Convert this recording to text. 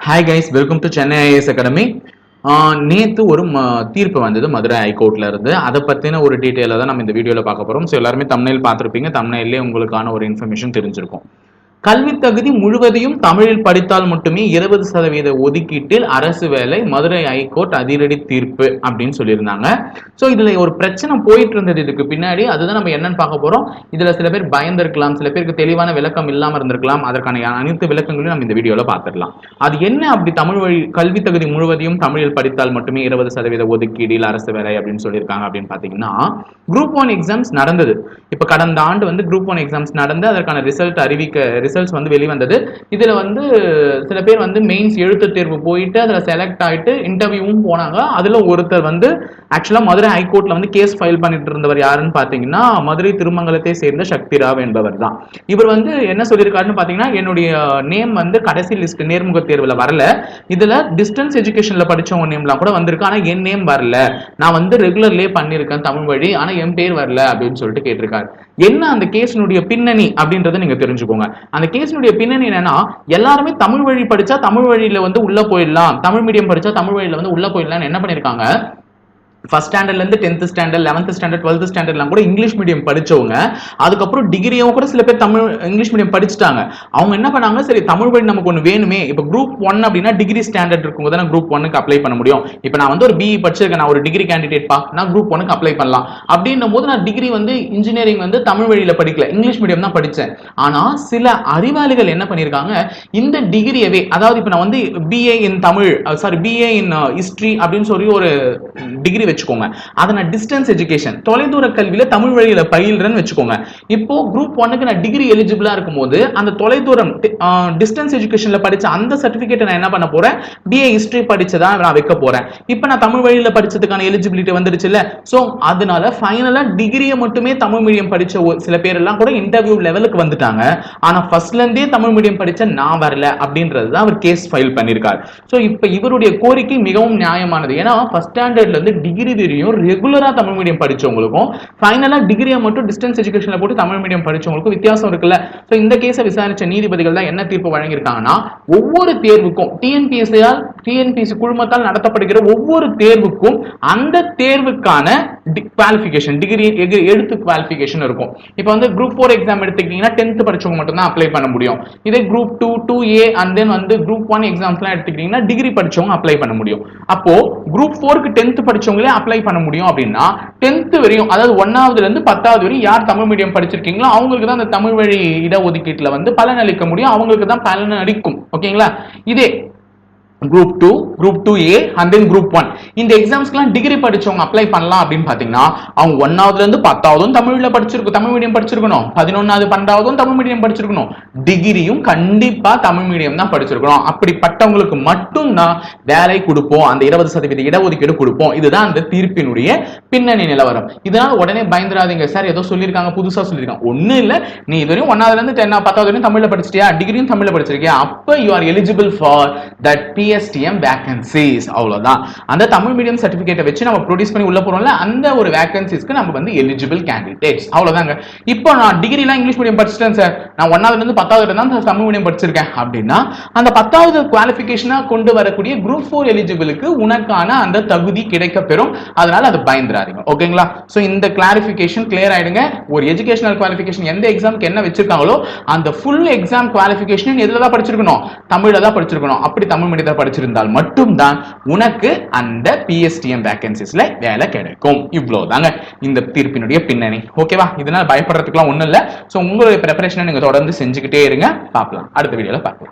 Hi guys welcome to Chennai IAS academy நேற்று ஒரு ம- தீர்ப்பு வந்தது மதுரை ஹைகோர்ட்ல இருந்து. அதை பற்றின ஒரு டீட்டெயிலாக தான் நம்ம இந்த வீடியோவில் பார்க்க போகிறோம் ஸோ எல்லாருமே தமிழில் பார்த்துருப்பீங்க. தமிழ்லேயே உங்களுக்கான ஒரு இன்ஃபர்மேஷன் தெரிஞ்சிருக்கும். கல்வி தகுதி முழுவதையும் தமிழில் படித்தால் மட்டுமே இருபது சதவீத ஒதுக்கீட்டில் அரசு வேலை மதுரை ஹைகோர்ட் அதிரடி தீர்ப்பு அப்படின்னு சொல்லியிருந்தாங்க. ஸோ இதுல ஒரு பிரச்சனை போயிட்டு இருந்தது இதுக்கு பின்னாடி. அதுதான் நம்ம என்னன்னு பார்க்க போறோம். இதுல சில பேர் பயந்திருக்கலாம். சில பேருக்கு தெளிவான விளக்கம் இல்லாம இருந்திருக்கலாம். அதற்கான அனைத்து விளக்கங்களையும் நம்ம இந்த வீடியோல பார்த்துடலாம். அது என்ன அப்படி தமிழ் வழி கல்வி தகுதி முழுவதையும் தமிழில் படித்தால் மட்டுமே இருபது சதவீத ஒதுக்கீடில் அரசு வேலை அப்படின்னு சொல்லியிருக்காங்க அப்படின்னு பாத்தீங்கன்னா குரூப் ஒன் எக்ஸாம்ஸ் நடந்தது. இப்ப கடந்த ஆண்டு வந்து குரூப் ஒன் எக்ஸாம்ஸ் நடந்து அதற்கான ரிசல்ட் அறிவிக்க ரிசல்ட்ஸ் வந்து வெளிவந்தது. இதுல வந்து சில பேர் வந்து மெயின்ஸ் எழுத்து தேர்வு போயிட்டு அதுல செலக்ட் ஆயிட்டு இன்டர்வியூவும் போனாங்க. அதுல ஒருத்தர் வந்து ஆக்சுவலா மதுரை ஹைகோர்ட்டில் வந்து கேஸ் ஃபைல் பண்ணிட்டு இருந்தவர் யாருன்னு பாத்தீங்கன்னா மதுரை திருமங்கலத்தை சேர்ந்த சக்தி ராவ் என்பவர் தான். இவர் வந்து என்ன சொல்லியிருக்காருன்னு பாத்தீங்கன்னா என்னுடைய நேம் வந்து கடைசி லிஸ்ட் நேர்முக தேர்வுல வரல. இதுல டிஸ்டன்ஸ் எஜுகேஷன்ல படிச்சவங்க நேம்லாம் கூட வந்திருக்கு. ஆனா என் நேம் வரல. நான் வந்து ரெகுலர்லேயே பண்ணியிருக்கேன் தமிழ் வழி. ஆனா என் பேர் வரல அப்படின்னு சொல்லிட்டு கேட்டிருக்காரு. என்ன அந்த கேஸினுடைய பின்னணி அப்படின்றத நீங்க தெரிஞ்சுக்கோங்க. அந்த கேஸினுடைய பின்னணி என்னன்னா எல்லாருமே தமிழ் வழி படிச்சா தமிழ் வழியில வந்து உள்ள போயிடலாம். தமிழ் மீடியம் படிச்சா தமிழ் வழியில வந்து உள்ள போயிடலாம்னு என்ன பண்ணிருக்காங்க? ஃபஸ்ட் ஸ்டாண்டர்ட்ல இருந்து tenth standard eleventh standard twelfth ஸ்டாண்டர்ட்லாம் கூட இங்கிலீஷ் மீடியம் படிச்சவங்க. அதுக்கப்புறம் டிகிரியும் கூட சில பேர் தமிழ் இங்கிலீஷ் மீடியம் படிச்சுட்டாங்க. அவங்க என்ன பண்ணாங்க சரி தமிழ் வழி நமக்கு ஒன்று வேணுமே. இப்போ குரூப் ஒன் அப்படின்னா டிகிரி ஸ்டாண்டர்ட் இருக்கும்போது தான் குரூப் ஒனுக்கு அப்ளை பண்ண முடியும். இப்போ நான் வந்து ஒரு பிஇ படிச்சிருக்கேன் நான் ஒரு டிகிரி கேண்டிடேட் பா நான் குரூப் ஒனுக்கு அப்ளை பண்ணலாம். அப்படின்னும் போது நான் டிகிரி வந்து இன்ஜினியரிங் வந்து தமிழ் வழியில் படிக்கல. இங்கிலீஷ் மீடியம் தான் படித்தேன் ஆனால் சில அறிவாளிகள் என்ன பண்ணியிருக்காங்க இந்த டிகிரியவே அதாவது இப்போ நான் வந்து BA in Tamil sorry BA in history அப்படின்னு சொல்லி ஒரு டிகிரி வச்சுக்கோங்க. அதை நான் டிஸ்டன்ஸ் எஜுகேஷன் தொலைதூர கல்வியில தமிழ் வழியில பயில்றேன்னு வச்சுக்கோங்க. இப்போ குரூப் ஒன்னுக்கு நான் டிகிரி எலிஜிபிளா இருக்கும்போது அந்த தொலைதூரம் டிஸ்டன்ஸ் எஜுகேஷன்ல படிச்ச அந்த சர்டிபிகேட்டை நான் என்ன பண்ண போறேன்? பிஏ ஹிஸ்டரி படிச்சதா நான் வைக்க போறேன். இப்போ நான் தமிழ் வழியில படிச்சதுக்கான எலிஜிபிலிட்டி வந்துருச்சுல்ல சோ அதனால ஃபைனலா டிகிரியை மட்டுமே தமிழ் மீடியம் படிச்ச ஒரு சில பேர் எல்லாம் கூட இன்டர்வியூ லெவலுக்கு வந்துட்டாங்க. ஆனா ஃபர்ஸ்ட்ல இருந்தே தமிழ் மீடியம் படிச்ச நான் வரல அப்படின்றது தான் அவர் கேஸ் ஃபைல் பண்ணியிருக்காரு சோ இப்போ இவருடைய கோரிக்கை மிகவும் நியாயமானது. ஏன்னா ஃபர்ஸ்ட் ஸ்டாண்டர்ட்ல இருந்து டிகிரி வரையும் ரெகுலரா தமிழ் மீடியம் படிச்சவங்களுக்கும் ஃபைனலா டிகிரியை மட்டும் டிஸ்டன்ஸ் எஜுகேஷன்ல போட்டு தமிழ் மீடியம் படிச்சவங்களுக்கும் வித்தியாசம் இருக்குல்ல? ஸோ இந்த கேஸை விசாரிச்ச நீதிபதிகள் தான் என்ன தீர்ப்பு வழங்கியிருக்காங்கன்னா ஒவ்வொரு தேர்வுக்கும் டிஎன்பிஎஸ்சியால் டிஎன்பிஎஸ்சி குழுமத்தால் நடத்தப்படுகிற ஒவ்வொரு தேர்வுக்கும் அந்த தேர்வுக்கான குவாலிஃபிகேஷன் டிகிரி எழுத்து குவாலிஃபிகேஷன் இருக்கும். இப்போ வந்து குரூப் ஃபோர் எக்ஸாம் எடுத்துக்கிட்டீங்கன்னா டென்த் படிச்சவங்க மட்டும் தான் அப்ளை பண்ண முடியும். இதே group two two A and then வந்து குரூப் ஒன் எக்ஸாம்ஸ்லாம் எடுத்துக்கிட்டீங்கன்னா டிகிரி படிச்சவங்க அப்ளை பண்ண முடியும். அப்போ குரூப் ஃபோருக்கு டென்த் படிச்சவங்களே அப்ளை பண்ண முடியும் அப்படின்னா டென்த் வரையும் அதாவது ஒன்னாவதுல இருந்து பத்தாவது வரையும் யார் தமிழ் மீடியம் படிச்சிருக்கீங்களோ அவங்களுக்கு தான் அந்த தமிழ் வழி இடஒதுக்கீட்டுல வந்து பலன் அளிக்க முடியும். அவங்களுக்கு தான் பலன் அளிக்கும். ஓகேங்களா? இதே group two group two A and then group one இந்த எக்ஸாம்ஸ்க்குலாம் டிகிரி படிச்சவங்க அப்ளை பண்ணலாம் அப்படின்னு பாத்தீங்கன்னா அவங்க ஒன்னாவதுல இருந்து பத்தாவதும் தமிழ்ல படிச்சிருக்கும் தமிழ் மீடியம் படிச்சிருக்கணும். பதினொன்னாவது பன்னெண்டாவதும் தமிழ் மீடியம் படிச்சிருக்கணும். டிகிரியும் கண்டிப்பா தமிழ் மீடியம் தான் படிச்சிருக்கணும். அப்படிப்பட்டவங்களுக்கு மட்டும்தான் வேலை கொடுப்போம். அந்த இருபது சதவீத இடஒதுக்கீடு கொடுப்போம். இதுதான் அந்த தீர்ப்பினுடைய பின்னணி நிலவரம். இதனால உடனே பயந்துராதீங்க சார் ஏதோ சொல்லியிருக்காங்க புதுசா சொல்லியிருக்காங்க. ஒண்ணும் இல்ல. நீ இதுவரையும் ஒன்னாவதுல இருந்து தென்ன பத்தாவது வரையும் தமிழ்ல படிச்சிட்டியா? டிகிரியும் தமிழ்ல படிச்சிருக்கியா? அப்ப you are eligible for that PSTM vacancies அவ்வளவுதான். அந்த தமிழ் மீடியம் சர்டிபிகேட்டை வச்சு நம்ம ப்ரொடியூஸ் பண்ணி உள்ள போறோம்ல அந்த ஒரு வேகன்சிஸ்க்கு நம்ம வந்து எலிஜிபிள் கேண்டிடேட்ஸ் அவ்வளவுதாங்க. இப்போ நான் டிகிரிலாம் இங்கிலீஷ் மீடியம் படிச்சிட்டேன் சார் நான் ஒன்னாவதுல இருந்து பத்தாவது தான் தமிழ் மீடியம் படிச்சிருக்கேன். அப்படின்னா அந்த பத்தாவது குவாலிஃபிகேஷனா கொண்டு வரக்கூடிய குரூப் ஃபோர் எலிஜிபிளுக்கு உனக்கான அந்த தகுதி கிடைக்க பெறும் அதனால அது பயந்துறாருங்க ஓகேங்களா? சோ இந்த கிளாரிஃபிகேஷன் கிளியர் ஆயிடுங்க. ஒரு எஜுகேஷனல் குவாலிஃபிகேஷன் எந்த எக்ஸாம்க்கு என்ன வச்சிருக்காங்களோ அந்த ஃபுல் எக்ஸாம் குவாலிஃபிகேஷன் எதுல தான் படிச்சிருக்கணும்? தமிழ்ல தான் படிச்சிருக்கணும். அப்படி தமிழ் மீடியத்தில் படிச்சிருந்தால் மட்டும்தான் உனக்கு அந்த பிஎஸ்டிஎம் வேகன்சிஸ்ல வேலை கிடைக்கும். இவ்வளவுதாங்க இந்த தீர்ப்பினுடைய பின்னணி. ஓகேவா இதனால பயப்படுறதுக்குலாம் ஒண்ணும் இல்ல. சோ உங்களுடைய ப்ரிப்பரேஷனை நீங்க தொடர்ந்து செஞ்சுக்கிட்டே இருங்க. பார்க்கலாம். அடுத்த வீடியோவில் பார்க்கலாம்